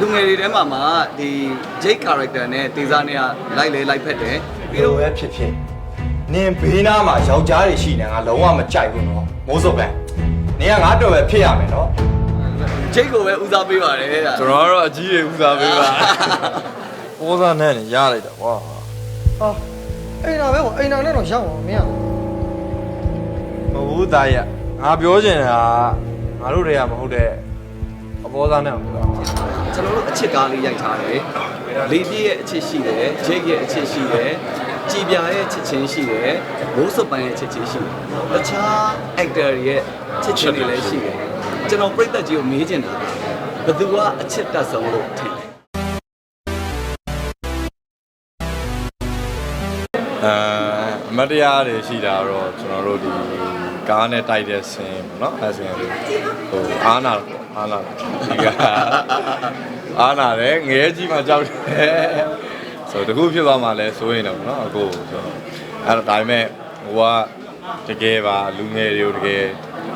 လူငယ်တွေထဲမှာမှဒီ Jake character နဲ့တေဇာနဲ့ကလိုက်လေလိုက်ဖက်တယ်ပြီးပြီးတော့တော့ပဲဖြစ်ဖြစ်နင်ဘေးနားမှာယောက်ျားတွေရှိနေငါလုံးဝမကြိုက်ဘူးနော်မိုးစုပ်ပဲနင်ကငါတော်ပဲဖြစ်ရမယ်နော် Jake ကိုပဲဦးစားပေးပါတယ်တဲ့ကျွန်တော်ကတော့အကြီးတွေဦးစားပေးပါပေါ်စားနဲ့နေရလိုက်တာကွာဟာအိမ်နာပဲကွာအိမ်နာနဲ့တော့ရောက်အောင်မင်းကမဟုတ်သားရငါပြောချင်တာကငါတို့တွေကမဟုတ်တဲ့အပေါ်စားနဲ့အောင်ပြောတာ ကျွန်တော်တို့အချစ်ကားလေးရိုက်ထားတယ်လေးပြည့်ရဲ့အချစ်ရှိတယ် Jake ရဲ့အချစ်ရှိတယ်ကြည်ပြာရဲ့ချစ်ချင်းရှိတယ်ဘိုးစုပ်ပန်းရဲ့ချစ်ချင်းရှိတယ်တခြား actor တွေရဲ့ချစ်ချင်းတွေလည်းရှိတယ်ကျွန်တော်ပြိသက်ကြီးကိုမေးချင်တာဘယ်သူကအချစ်တက်ဆုံးလို့ထင်လဲအဲအမတ်တရားတွေရှိတာတော့ကျွန်တော်တို့ဒီကားနဲ့တိုက်တဲ့ဆင်းပေါ့နော်အဲဆင်းလေးဟိုအားနာပေါ့ အားနာဒီကအားနာတယ်ငရဲကြီးမှကြောက်တယ်ဆိုတော့တခုဖြစ်သွားမှလဲစိုးရင်တော့နော်အခုဆိုတော့အဲ့တော့ဒါပေမဲ့ဟိုကတကယ်ပါလူငယ်တွေကိုတကယ်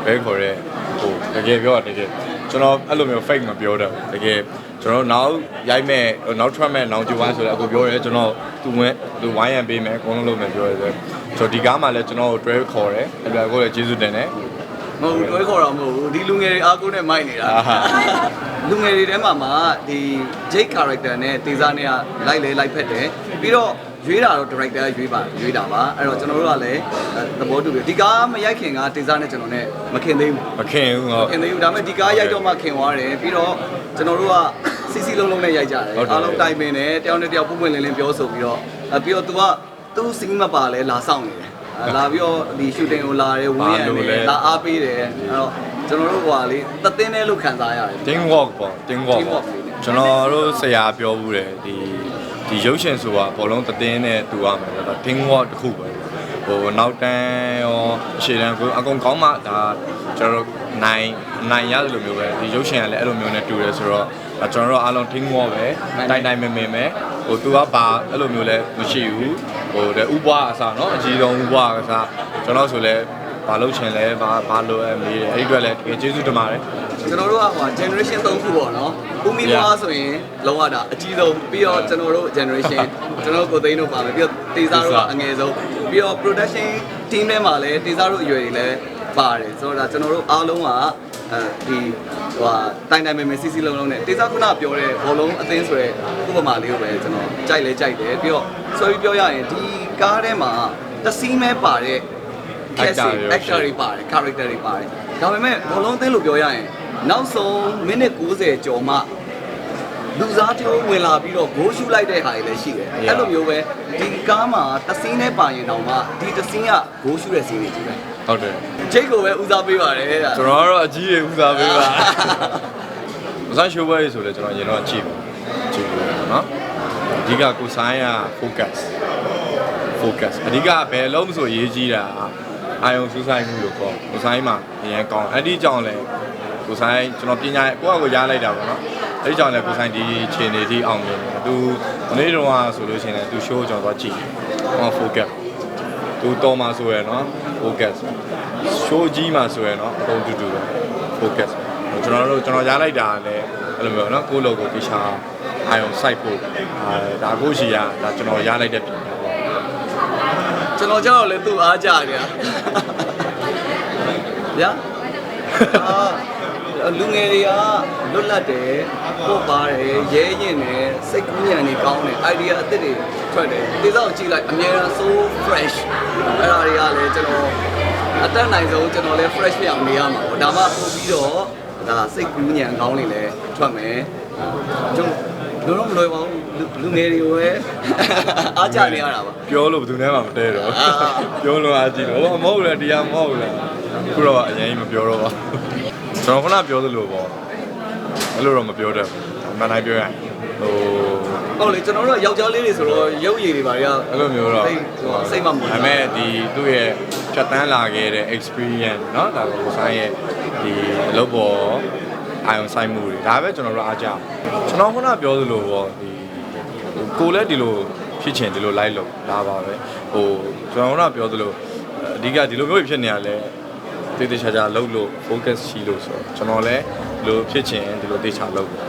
ဘဲခေါ်တဲ့ဟိုတကယ်ပြောတာတကယ်ကျွန်တော်အဲ့လိုမျိုး fake မပြောတော့တကယ်ကျွန်တော်နောက်ရိုက်မဲ့နောက်ထွက်မဲ့နောင်ကျဝိုင်းဆိုတော့အခုပြောရဲကျွန်တော်သူဝင်သူဝိုင်းရံပေးမယ်အကုန်လုံးလုပ်မယ်ပြောရဲဆိုတော့ဒီကားမှာလည်းကျွန်တော်ကို drive ခေါ်တယ်အဲ့ဒါကိုလည်းကျေးဇူးတင်တယ် မဟုတ်ဘူးတွဲခေါ်တော့မဟုတ်ဘူးဒီလူငယ်တွေအားကိုးနဲ့မိုက်နေတာအာဟာလူငယ်တွေထဲမှာမှဒီ Jake character နဲ့တေဇာနဲ့ကလိုက်လေလိုက်ဖက်တယ်ပြီးတော့ရွေးတာတော့ director ရွေးပါရွေးတာပါအဲ့တော့ကျွန်တော်တို့ကလည်းအဲသဘောတူပြီဒီကားမရိုက်ခင်ကတေဇာနဲ့ကျွန်တော်နဲ့မခင်သေးဘူးမခင်ဘူးဟောခင်သေးဘူးဒါပေမဲ့ဒီကားရိုက်တော့မှခင်သွားတယ်ပြီးတော့ကျွန်တော်တို့ကစီစီလုံးလုံးနဲ့ရိုက်ကြတယ်ဟုတ်တယ်အားလုံးတိုင်ပင်တယ်တယောက်နဲ့တယောက်ပုံပွင့်လင်းလင်းပြောဆိုပြီးတော့အဲပြီးတော့ तू ကသူ့စီးမပါလဲလာဆောင်နေတယ်အဲ လာပြီးတော့ဒီ shooting ကိုလာတယ်ဝင်းရံနေတယ်လာအားပေးတယ်အဲ့တော့ကျွန်တော်တို့ဟိုဟာလေတသင်းနဲ့လို့ခံစားရတယ် team work ပေါ့ team work team ပေါ့ work လေးနဲ့ကျွန်တော်တို့ဆရာပြောဘူးတယ်ဒီဒီရုပ်ရှင်ဆိုတာဘောလုံးတစ်တင်းနဲ့တူရမယ်ဒါ team work တစ်ခုပဲဟိုနောက်တန်းရောရှေ့တန်းကိုအကုန်ကောင်းမှဒါကျွန်တော်တို့နိုင်နိုင်ရတယ်လို့မျိုးပဲဒီရုပ်ရှင်ကလည်းအဲ့လိုမျိုးနဲ့တူတယ်ဆိုတော့ဒါကျွန်တော်တို့အားလုံး team work ပဲတိုင်တိုင်မင်မင်ပဲဟိုသူကဘာအဲ့လိုမျိုးလဲမရှိဘူး ဟိုတဲ့ဥပွားအစားနော်အကြီးဆုံးဥပွားအစားကျွန်တော်ဆိုလဲဘာလုပ်ချင်လဲဘာဘာလိုအပ်မေးတယ်အဲ့ဒီအတွက်လဲတကယ်ကျေးဇူးတင်ပါတယ်ကျွန်တော်တို့ကဟို generation 3ခုပေါ့နော်ဦးမီပွားဆိုရင်လုံးဝတာအကြီးဆုံးပြီးတော့ကျွန်တော်တို့ generation ကျွန်တော်ကိုသိန်းတို့ပါမယ်ပြီးတော့တေစာတို့ကအငယ်ဆုံးပြီးတော့ production team ထဲမှာလဲတေစာတို့အရွယ်တွေလဲပါတယ်ဆိုတော့ဒါကျွန်တော်တို့အားလုံးက အဲဒီဟိုဟာတိုင်တိုင်မဲမဲစီစီလုံးလုံးနဲ့တေစာခုနပြောတဲ့ဘောလုံးအသင်းဆိုရဲဥပမာလေးကိုပဲကျွန်တော်ကြိုက်လဲကြိုက်တယ်ပြီးတော့ဆိုပြီးပြောရရင်ဒီကားထဲမှာတစီးမဲပါတဲ့ Actor တွေရော actor တွေပါတယ် character တွေပါတယ်ဒါပေမဲ့ဘောလုံးအသင်းလို့ပြောရရင်နောက်ဆုံးမိနစ်90ကျော်မှလူစားတိုးဝင်လာပြီးတော့ဂိုးရှူလိုက်တဲ့ဟာတွေလည်းရှိတယ်အဲ့လိုမျိုးပဲဒီကားမှာတစင်းနဲ့ပါရင်တော့မှဒီတစင်းကဂိုးရှူတဲ့စီးတွေကြီးပဲ ဟုတ်တယ်ဂျိတ်ကိုပဲဦးစားပေးပါတယ်ဗျာကျွန်တော်ကတော့အကြီးတွေဦးစားပေးပါမဆိုင်ရှိုးပွဲကြီးဆိုလဲကျွန်တော်ရင်တော့ကြည့်ကြည့်လို့နော်အဓိကကိုဆိုင်ရ focus focus အဓိကဘယ်လုံးဆိုရေးကြီးတာအာယုံစူးစိုက်မှုလို့ခေါ်ကိုဆိုင်မှာအရင်ကောင်းအဲ့ဒီကြောင့်လဲကိုဆိုင်ကျွန်တော်ပညာကိုယ့်အကိုရားလိုက်တာပေါ့နော်အဲ့ဒီကြောင့်လဲကိုဆိုင်ဒီခြေနေထိအောင်လို့သူမနေ့တော့ဆိုလို့ရှိရင်သူ show ကျွန်တော်တော့ကြည့်ဟော focus သူတော်မှာဆိုရယ်နော် focus show ကြီးမှာဆိုရယ်နော်အကုန်တူတူပဲ focus ကျွန်တော်တို့ကျွန်တော်ရားလိုက်တာလည်းအဲ့လိုမျိုးနော်ကိုယ့်လောကိုတခြားအာယုံ site ဖို့အဲဒါကိုရှိရဒါကျွန်တော်ရားလိုက်တဲ့ပြင်ပေါ့ကျွန်တော်ကြောက်လည်းသူ့အားကြကြဗျာအာလူငယ်တွေကလွတ်လပ်တယ် ပို့ပါတယ်ရဲရင်တယ်စိတ်ကူးညံနေကောင်းတယ် idea အသစ်တွေထွက်တယ်ဒီစောက်ကြည့်လိုက်အများအား so fresh အဲ့ဒါတွေကလည်းကျွန်တော်အတက်နိုင်ဆုံးကျွန်တော်လည်း fresh ဖြစ်အောင်နေရမှာပေါ့ဒါမှပို့ပြီးတော့ဒါစိတ်ကူးညံကောင်းနေလဲထွက်မယ်ကျွန်တော်လုံးလုံးမလွယ်ပါဘူးလူလူငယ်တွေကိုပဲအားကြနေရတာပါပြောလို့ဘယ်သူမှမတဲတော့အာပြောလို့အားကြည့်တော့ဟောမဟုတ်လေတရားမဟုတ်လေခုတော့အရင်မပြောတော့ပါကျွန်တော်ခုနပြောသလိုပေါ့ အဲ့လိုတော့မပြောတတ်ဘူးအမှန်တိုင်းပြောရရင်ဟို ဟုတ်လေကျွန်တော်တို့ကယောက်ျားလေးတွေဆိုတော့ရုပ်ရည်တွေပါတွေက အဲ့လိုမျိုးတော့ စိတ်ဟိုစိတ်မမဝင် ဒါပေမဲ့ဒီသူ့ရဲ့ဖြတ်တန်းလာခဲ့တဲ့ experience เนาะဒါကိုဆိုင်ရဲ့ဒီအလုပ်ပေါ်အာရုံစိုက်မှုတွေဒါပဲကျွန်တော်တို့အားကြကျွန်တော်ခုနပြောသလိုပေါ့ဒီကိုလည်းဒီလိုဖြစ်ချင်ဒီလို live လုပ်ဒါပါပဲဟိုကျွန်တော်ကပြောသလိုအဓိကဒီလိုမျိုးဖြစ်နေရလဲတေးသေးချာချာလှုပ်လို့ focus ရှိလို့ဆိုတော့ကျွန်တော်လည်း ဒီလိုဖြစ်ချင်ဒီလိုတေးချာလှုပ်တယ်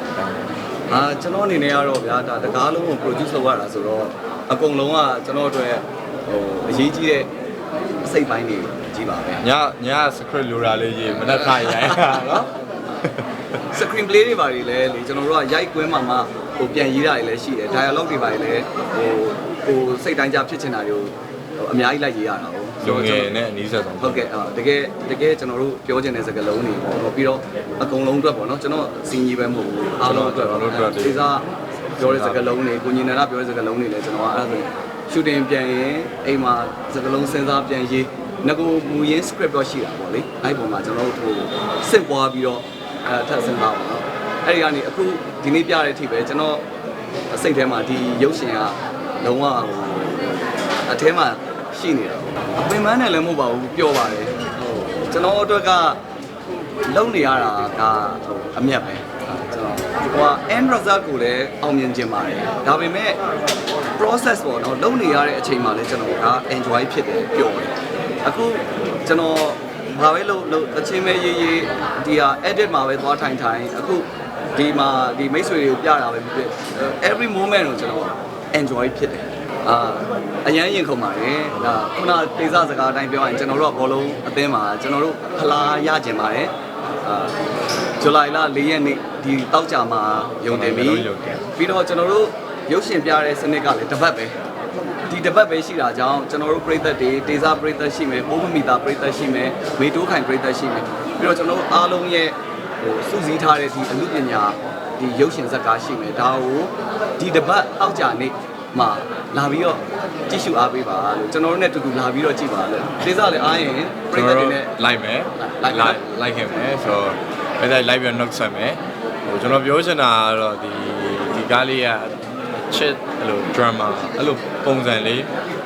အာကျွန်တော်အနေနဲ့ကတော့ဗျာဒါတကားလုံးကို produce လုပ်ရတာဆိုတော့အကုန်လုံးကကျွန်တော်တို့ဟိုအရေးကြီးတဲ့စိတ်ပိုင်းတွေကြီးပါပဲညည script လိုတာလေးရေးမနှက်ထားရိုင်းတာနော် screen play တွေပါတွေလည်းလေကျွန်တော်တို့ကရိုက်ကွင်းမှာမှဟိုပြန်ရေးတာတွေလည်းရှိတယ် dialogue တွေပါတွေလည်းဟိုဟိုစိတ်တိုင်းကြဖြစ်ချင်တာတွေကိုဟိုအများကြီးလိုက်ရေးရတာဟုတ် လူငယ်နဲ့အနီးဆက်ဆုံးဟုတ်ကဲ့အာတကယ်တကယ်ကျွန်တော်တို့ပြောချင်တဲ့စကားလုံးတွေပေါ့နော်ပြီးတော့အကုန်လုံးအတွက်ပေါ့နော်ကျွန်တော်စီညီပဲမဟုတ်ဘူးအားလုံးအတွက်ဒီစားပြောတဲ့စကားလုံးတွေကိုညီနာပြောတဲ့စကားလုံးတွေလည်းကျွန်တော်ကအဲ့ဒါဆိုရှူတင်ပြန်ရင်အိမ်မှာစကားလုံးစဉ်းစားပြန်ရေးငကိုမူရင်း script တော့ရှိတာပေါ့လေအဲ့ပုံမှာကျွန်တော်တို့ဟိုစစ်ပွားပြီးတော့အဲထပ်စဉ်းစားပါတော့အဲ့ဒီကနေအခုဒီနေ့ပြတဲ့အထိပဲကျွန်တော်စိတ်ထဲမှာဒီရုပ်ရှင်ကလုံးဝဟိုအထဲမှာ ရှိနေတာအပင်ပန်းနဲ့လည်းမဟုတ်ပါဘူးပြောပါတယ်ဟိုကျွန်တော်အတွက်ကလုံနေရတာကဟိုအမျက်ပဲကျွန်တော်ဟို end result ကိုလည်းအောင်မြင်ခြင်းပါတယ်ဒါပေမဲ့ process ပေါ့နော်လုံနေရတဲ့အချိန်မှာလည်းကျွန်တော်က enjoy ဖြစ်တယ်ပျော်တယ်အခုကျွန်တော်ဘာပဲလို့လို့အချင်းမဲရေးရေးဒီဟာ edit မှာပဲသွားထိုင်ထိုင်အခုဒီမှာဒီမိတ်ဆွေတွေကိုပြတာပဲဖြစ်ဖြစ် every moment ကိုကျွန်တော် enjoy ဖြစ်တယ် အာအရန်ရင်ခုန်ပါတယ်ဒါခုနဒေသစကားအတိုင်းပြောရင်ကျွန်တော်တို့ကဘောလုံးအသင်းမှာကျွန်တော်တို့ဖလားရကျင်ပါတယ်အာဇူလိုင်လ၄ရက်နေ့ဒီတောက်ကြမှာယုံတယ်ပြီပြီးတော့ကျွန်တော်တို့ရုပ်ရှင်ပြတဲ့စနစ်ကလည်းတစ်ပတ်ပဲဒီတစ်ပတ်ပဲရှိတာကြောင့်ကျွန်တော်တို့ပြည်သက်တွေဒေသပြည်သက်ရှိမယ်ပိုးမမီတာပြည်သက်ရှိမယ်မေတိုးခိုင်ပြည်သက်ရှိမယ်ပြီးတော့ကျွန်တော်တို့အားလုံးရဲ့ဟိုစုစည်းထားတဲ့ဒီအမှုပညာဒီရုပ်ရှင်ဇာတ်ကားရှိမယ်ဒါကိုဒီတစ်ပတ်အောက်ကြနေ့ မှာလာပြီးတော့ကြည့်ရှုအားပေးပါလို့ကျွန်တော်တို့နဲ့တူတူလာပြီးတော့ကြည့်ပါလို့ဒေသလည်းအားရင်ပြည်ကျွန်သက်တော်တွေတို့နဲ့ လိုက်မယ်လိုက်မယ်လိုက်ခဲ့မယ်ဆိုတော့အဲ့ဒါ live ရ knock ဆက်မယ်ဟိုကျွန်တော်ပြောချင်တာကတော့ဒီဒီကားလေးကချစ်အဲ့လို drama အဲ့လိုပုံစံလေး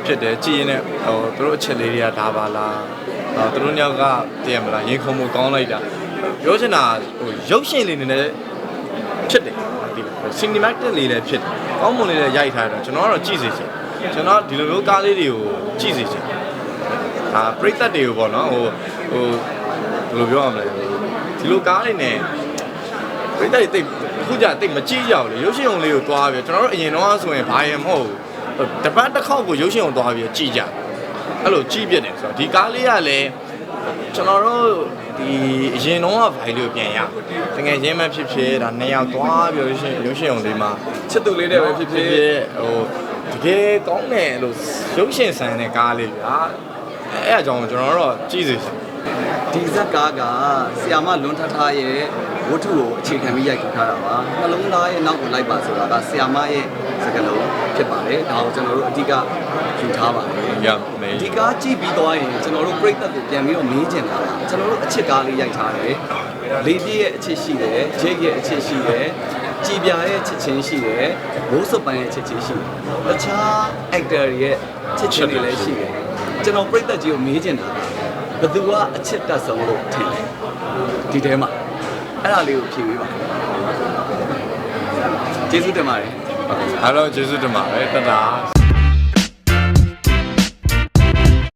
ဖြစ်တယ်ကြည်ရင်လည်းဟိုသူတို့အချက်လေးတွေကဒါပါလားဟောသူတို့ညောက်ကတည်ရမလားရင်ခုန်မှုကောင်းလိုက်တာပြောချင်တာဟိုရုပ်ရှင်လေးနေနဲ့ဖြစ်တယ် ဒီ cinematic လေးလည်းဖြစ်တယ်ကောင်းမွန်လေးလည်းရိုက်ထားတယ်ကျွန်တော်ကတော့ကြည့်စေချင်ကျွန်တော်ဒီလိုမျိုးကားလေးတွေကိုကြည့်စေချင်ဒါပရိသတ်တွေကိုပေါ့နော်ဟိုဟိုဘယ်လိုပြောရမလဲဒီလိုကားတွေနဲ့ပရိသတ်တွေတိတ်ခုကြတိတ်မကြည့်ကြဘူးလေရုပ်ရှင်ုံလေးကိုသွားပြီးကျွန်တော်တို့အရင်တော့ဆိုရင်ဘာရင်မဟုတ်ဘူးတပတ်တစ်ခေါက်ကိုရုပ်ရှင်ုံသွားပြီးကြည့်ကြအဲ့လိုကြည့်ပြတယ်ဆိုတော့ဒီကားလေးကလည်း ကျွန်တော်တို့ဒီအရင်တော့ကဘိုင်လေးကိုပြန်ရတကယ်ချင်းမဖြစ်ဖြစ်ဒါနှစ်ယောက်သွားပြီးရုပ်ရှင်ရုပ်ရှင်ုံလေးမှာချစ်သူလေးတွေပဲဖြစ်ဖြစ်ဟိုတကယ်ကောင်းတယ်လို့ရုပ်ရှင်ဆန်တဲ့ကားလေးဗျာအဲ့အကြောင်းကျွန်တော်တို့ကြည့်စီချင်ဒီဇက်ကားကဆီယာမလွန်ထထားရဲ့ဝတ္ထုကိုအခြေခံပြီးရိုက်ကူထားတာပါနှလုံးသားရဲ့နောက်ကိုလိုက်ပါဆိုတာကဆီယာမရဲ့စကားလုံး ဖြစ်ပါတယ်ဒါကိုကျွန်တော်တို့အဓိကယူထားပါတယ်ရမယ်ဒီကားကြည့်ပြီးသွားရင်ကျွန်တော်တို့ပြိသက်ကိုပြန်ပြီးတော့မေးကြင်တာကျွန်တော်တို့အချစ်ကားလေးရိုက်ထားတယ်လေးပြည့်ရဲ့အချစ်ရှိတယ်ဂျိတ်ရဲ့အချစ်ရှိတယ်ကြည်ပြာရဲ့ချစ်ချင်းရှိတယ်မိုးစုပ်ပန်းရဲ့ချစ်ချင်းရှိတယ်တခြား actor တွေရဲ့ချစ်ချင်းတွေလည်းရှိတယ်ကျွန်တော်ပြိသက်ကြီးကိုမေးကြင်တာဘယ်သူကအချစ်တက်ဆုံးလို့ထင်လဲဒီထဲမှာအဲ့ဒါလေးကိုဖြေပေးပါကျေးဇူးတင်ပါတယ် အားလုံးကျေးဇူးတင်ပါတယ်တတာ